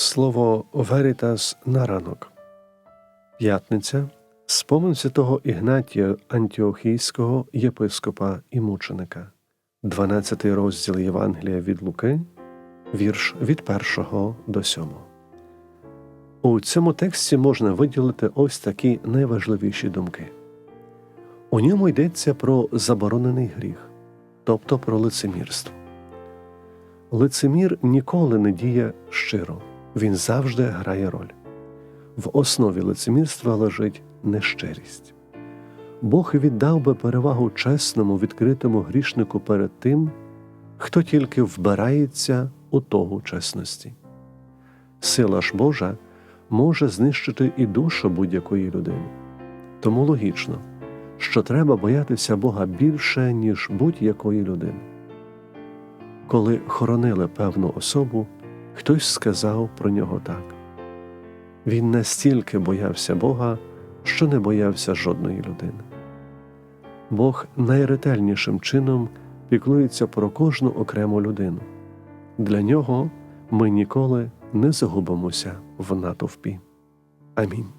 Слово Веритас на ранок. П'ятниця. Спомин святого Ігнатія Антіохійського єпископа і мученика. 12 розділ Євангелія від Луки, вірш від 1 до 7. У цьому тексті можна виділити ось такі найважливіші думки. У ньому йдеться про заборонений гріх, тобто про лицемірство. Лицемір ніколи не діє щиро, він завжди грає роль. В основі лицемірства лежить нещирість. Бог віддав би перевагу чесному, відкритому грішнику перед тим, хто тільки вбирається у тогу чесності. Сила ж Божа може знищити і душу будь-якої людини. Тому логічно, що треба боятися Бога більше, ніж будь-якої людини. Коли хоронили певну особу, хтось сказав про нього так. Він настільки боявся Бога, що не боявся жодної людини. Бог найретельнішим чином піклується про кожну окрему людину. Для нього ми ніколи не загубимося в натовпі. Амінь.